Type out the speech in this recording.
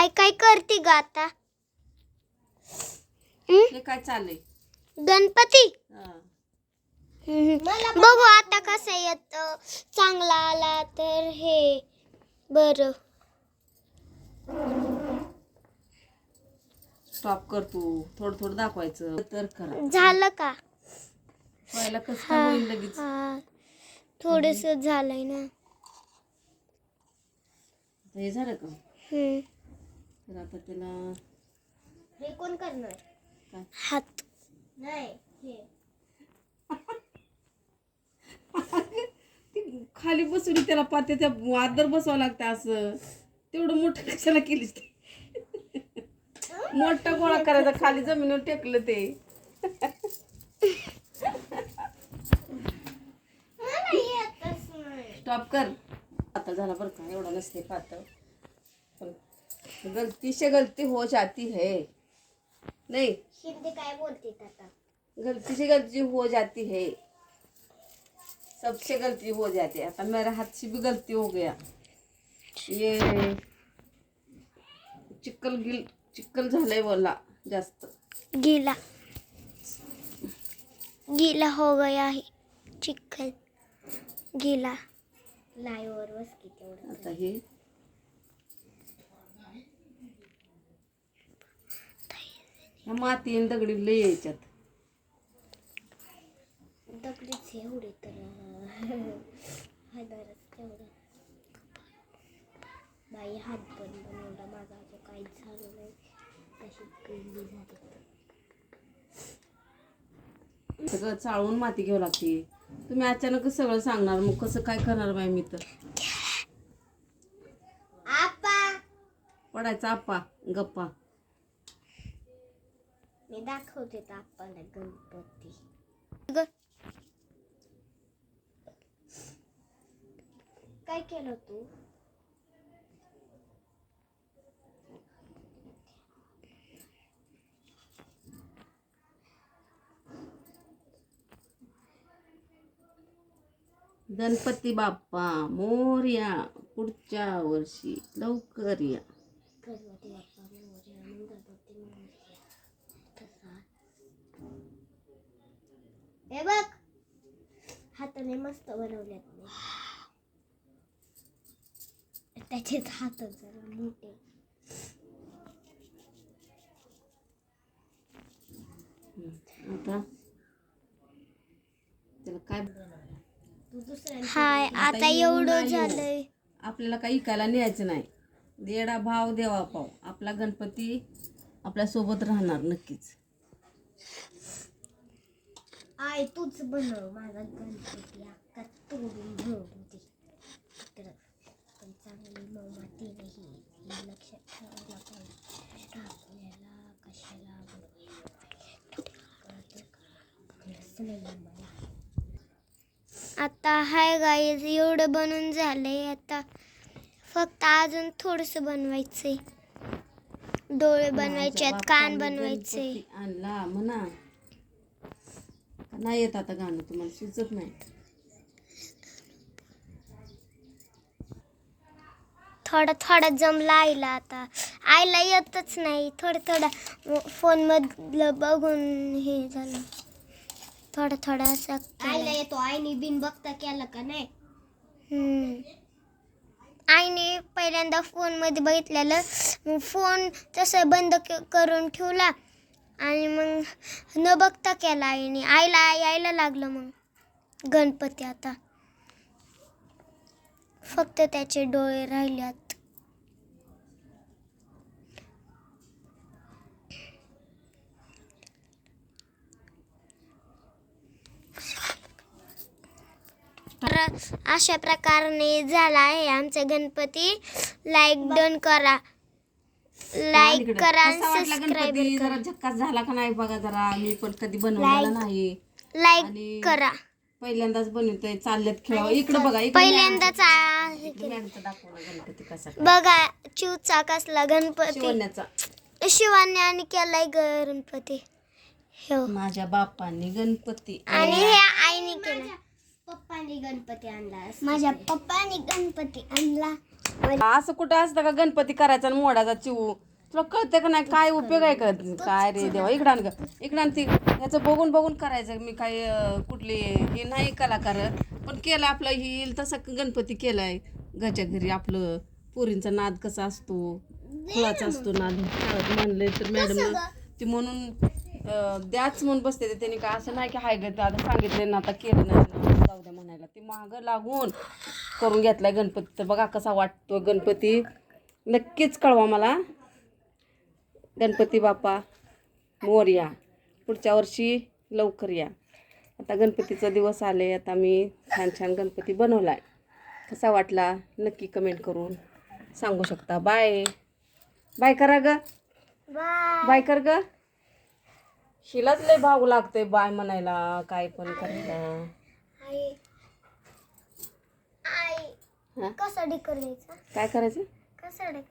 आई काय करते ग आता? हे? काय चाललंय? गणपती? हा. बघू आता कसं येत. चांगला आला तर हे. बर. स्टॉप कर तू. थोडं थोडं दाखवायचं. तर करा. झालं का? व्हायला कसं काय होईल लगेच? हा. थोडस झालंय ना. आता हे झालं का? हम्म. तर आता त्याला हे कोण करणार? काय? हात. नाही ते खाली बसवली त्याला पाते त्या आदर बसावं लागतं असं. तेवढं मोठं कशाला केलीस ते? मोठा गोळा करायचा खाली जमिनीवर टेकलं ते. स्टॉप कर. आता झाला बरं का एवढा नसते पातळ गलती से गलती हो जाती है। नहीं। हिंदी काय बोलते आता? गलती से गलती हो जाती है। सबसे गलती हो जाती है। आता मेरे हाथ से भी गलती हो गया। ये चिक्कल गिल चिक्कल झालंय बोला जास्त। गीला। गीला हो गया है। चिखल गीला। लाईवर बस की तेवढं. आता हे ह्या माती आणि दगडी लय यायच्यात दगडीच एवढे तर हजारच तेवढं. बाई हात पण बनवला माझा अजून काहीच झालं नाही. झाली. सगळं चाळून माती घ्यावं लागते. तुम्ही अचानकच सगळं सांगणार मग कसं काय करणार बाई मी तर? आपा! पडायचा आप्पा गप्पा. मी दाखवते तर आप्पाला गणपती. काय केलं तू? गणपती बाप्पा मोर्या पुढच्या वर्षी लवकर या गणपती बाप्पा मोरया मग गणपती मोरया तसा हे बघ हाताने मस्त बनवल्यात मी त्याचेच हात जरा मोठे आता त्याला काय हाय आता एवढं झालंय आपल्याला काही इकायला न्यायचं नाही. देडा भाव देवा पाव. आपला गणपती आपल्यासोबत राहणार नक्कीच. आय तूच बनव माझा गणपती अक्का दे. तर पण चांगली मौमाती नाही हे लक्षात ठेवायला पाहिजे. आपल्याला कशाला आता हाय गाईज एवढं बनवून झालंय. आता फक्त अजून थोडस बनवायचंय. डोळे बनवायचे आहेत कान बनवायचे आणला म्हणा. नाही येत आता गाणं तुम्हाला सुचत नाही. थोडं थोडं जमलं आईला आता. आईला येतच नाही. थोडं थोडं फोन मधलं बघून हे झालं. थोडं थोडं असं आईला येतो. आईने बिन बघता केलं का नाही? आईने पहिल्यांदा फोनमध्ये बघितलेलं फोन तसं बंद करून ठेवला. आणि मग न बघता केला आईने. आईला यायला लागलं मग गणपती आता. फक्त त्याचे डोळे राहिल्यात. अशा प्रकारे झाला आहे आमचा गणपती. लाईक डन करा. लाईक इकडं. करा कसा वाटला सबस्क्राईब गणपती? जरा झक्कास झाला का नाही बघा जरा? मी पण कधी बनवलेला Like. नाही लाईक आणि करा. पहिल्यांदाच बनवतोय चालल्यात खेळावं. इकडे बघा इकडे पहिल्यांदाच हे दाखवला गणपती कसा बघा चिवचा कसला गणपती. शिवण्याचा. शिवाने आणि केलाय गणपती. हो. माझ्या बापांनी गणपती आणि हे आईने केलं पप्पाने गणपती आणला माझ्या पप्पाने गणपती आणला. असं कुठं असतं का गणपती करायचा आणि मोडाचा चिवू तुला कळतं का नाही? काय उपयोग आहे का? काय रे देवा? इकडं आण ग. इकडं आण ती. याचं बघून बघून करायचं. मी काही कुठली हे नाही कलाकार. पण केलं आपलं येईल तसा गणपती केलाय. घरच्या घरी आपलं पोरींचा नाद कसा असतो? फुलाचा असतो नाद. म्हणले तर मॅडम ती म्हणून द्याच म्हणून बसते ते. त्यांनी काय असं नाही की हाय ग आता सांगितलं ना आता केलं नाही. जाऊ द्या म्हणायला. ती मागं लागून करून घेतलाय गणपती. तर बघा कसा वाटतो गणपती. नक्कीच कळवा मला. गणपती बाप्पा मोरया पुढच्या वर्षी लवकर या. आता गणपतीचा दिवस आले आता मी छान छान गणपती बनवला आहे कसा वाटला नक्की कमेंट करून सांगू शकता. बाय. बाय करा ग. बाय. कर ग. शिलाच लय भाऊ लागतोय बाय म्हणायला. काय पण करायला हा? कसा डेकर घ्यायचा काय करायचं? कसा